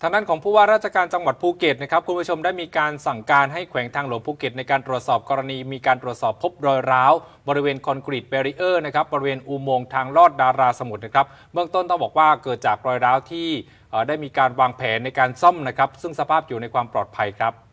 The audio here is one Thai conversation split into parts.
ทางด้านของผู้ว่าราชการจังหวัดภูเก็ตนะครับคุณผู้ชมได้มีการสั่งการให้แขวงทางหลวงภูเก็ต ในการตรวจสอบกรณีมีการตรวจสอบพบรอยร้าว บริเวณคอนกรีตเบรีเออร์นะครับบริเวณอุโมงค์ทางลอดดาราสมุทรนะครับเบื้องต้นต้องบอกว่าเกิดจากรอยร้าวที่ได้มีการวางแผนในการซ่อมนะครับซึ่งสภาพอยู่ในความปลอดภัยครับ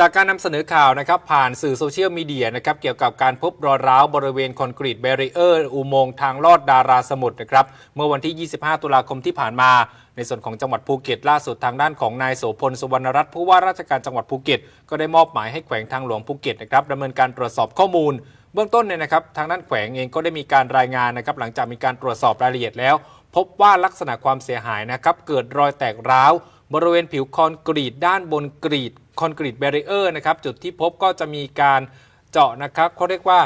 จากการนำเสนอข่าวนะครับผ่านสื่อโซเชียลมีเดียนะครับเกี่ยวกับการพบรอยร้าวบริเวณคอนกรีตแบรีเออร์ อุโมงค์ทางลอดดาราสมุทรนะครับเมื่อวันที่ 25 ตุลาคมที่ผ่านมา ในส่วนของจังหวัดภูเก็ตล่าสุดทางด้านของนายโสพลสุวรรณรัตน์ผู้ว่าราชการจังหวัดภูเก็ต ก็ได้มอบหมายให้แขวงทางหลวงภูเก็ตนะครับดำเนินการตรวจสอบข้อมูลเบื้องต้นเนี่ยนะครับทางด้านแขวงเองก็ได้มีการรายงานนะครับหลังจากมีการตรวจสอบรายละเอียดแล้ว พบว่าลักษณะความเสียหายนะครับเกิดรอยแตกร้าวบริเวณผิวคอนกรีตด้านบนกรีด คอนกรีตแบรีเออร์นะครับจุดที่พบก็จะมีการเจาะนะครับเขาเรียกว่า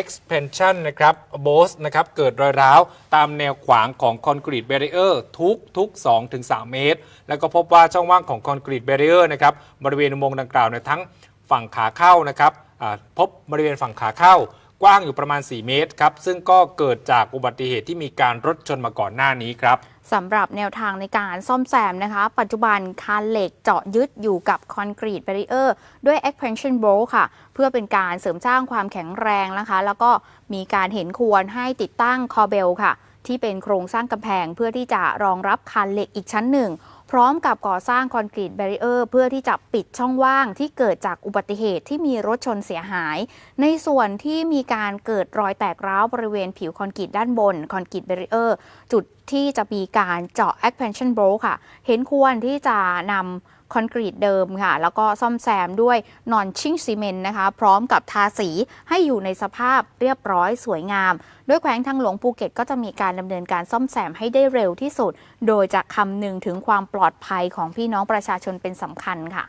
expansion นะครับ b o s นะครับ เกิดรอยร้าว ตามแนวขวางของคอนกรีตแบรีเออร์ทุกทุก 2-3 เมตร แล้วก็พบว่าช่องว่างของคอนกรีตแบรีเออร์นะครับ บริเวณอุโมงค์ดังกล่าวในทั้งฝั่งขาเข้านะครับพบบริเวณฝั่งขาเข้า กว้างอยู่ประมาณ 4 เมตรครับ ซึ่งก็เกิดจากอุบัติเหตุที่มีการรถชนมาก่อนหน้านี้ครับสำหรับแนวทางในการซ่อมแซมนะคะ ปัจจุบันคานเหล็กเจาะยึดอยู่กับคอนกรีตแบรีเออร์ด้วย expansion bolt ค่ะ เพื่อเป็นการเสริมสร้างความแข็งแรงนะคะ แล้วก็มีการเห็นควรให้ติดตั้งคอเบลค่ะ ที่เป็นโครงสร้างกำแพงเพื่อที่จะรองรับคานเหล็กอีกชั้นหนึ่ง พร้อมกับก่อสร้างคอนกรีตแบรีเออร์เพื่อที่จะปิดช่องว่างที่เกิดจากอุบัติเหตุที่มีรถชนเสียหาย ในส่วนที่มีการเกิดรอยแตกร้าวบริเวณผิวคอนกรีตด้านบนคอนกรีตแบรีเออร์จุดที่จะมีการเจาะ expansion bolt ค่ะ เห็นควรที่จะนำคอนกรีตเดิมค่ะ แล้วก็ซ่อมแซมด้วยนอนชิ่งซีเมนต์นะคะ พร้อมกับทาสีให้อยู่ในสภาพเรียบร้อยสวยงาม โดยแขวงทางหลวงภูเก็ตก็จะมีการดำเนินการซ่อมแซมให้ได้เร็วที่สุด โดยจะคำนึงถึงความปลลอดภัยของพี่น้องประชาชนเป็นสำคัญค่ะ